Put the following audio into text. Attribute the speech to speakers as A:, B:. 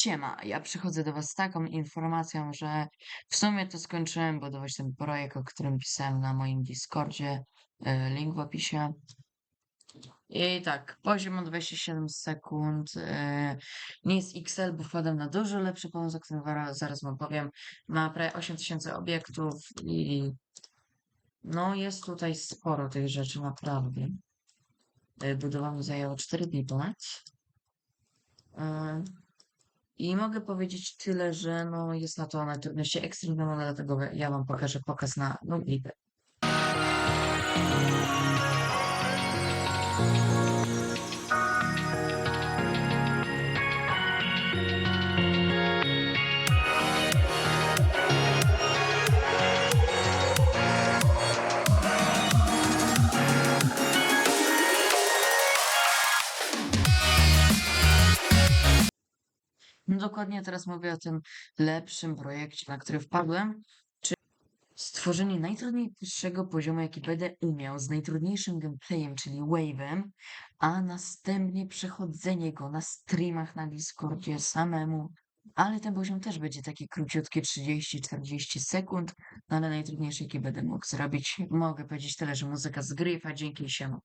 A: Siema, ja przychodzę do was z taką informacją, że w sumie to skończyłem budować ten projekt, o którym pisałem na moim Discordzie. e, Link w opisie. I tak, poziom o 27 sekund. e, Nie jest XL, bo wpadłem na dużo lepszy pomysł, o którym zaraz wam powiem. Ma prawie 8000 obiektów i no jest tutaj sporo tych rzeczy, naprawdę. E, Budowa mi zajęła 4 dni ponad. I mogę powiedzieć tyle, że no jest na to na trudności ekstremalne, dlatego ja wam pokażę pokaz na Nublibę. No dokładnie teraz mówię o tym lepszym projekcie, na który wpadłem, czy stworzenie najtrudniejszego poziomu, jaki będę umiał, z najtrudniejszym gameplayem, czyli wave'em, a następnie przechodzenie go na streamach na Discordzie samemu. Ale ten poziom też będzie taki króciutki, 30-40 sekund, no ale najtrudniejszy, jaki będę mógł zrobić. Mogę powiedzieć tyle, że muzyka z gry, a dzięki siemu.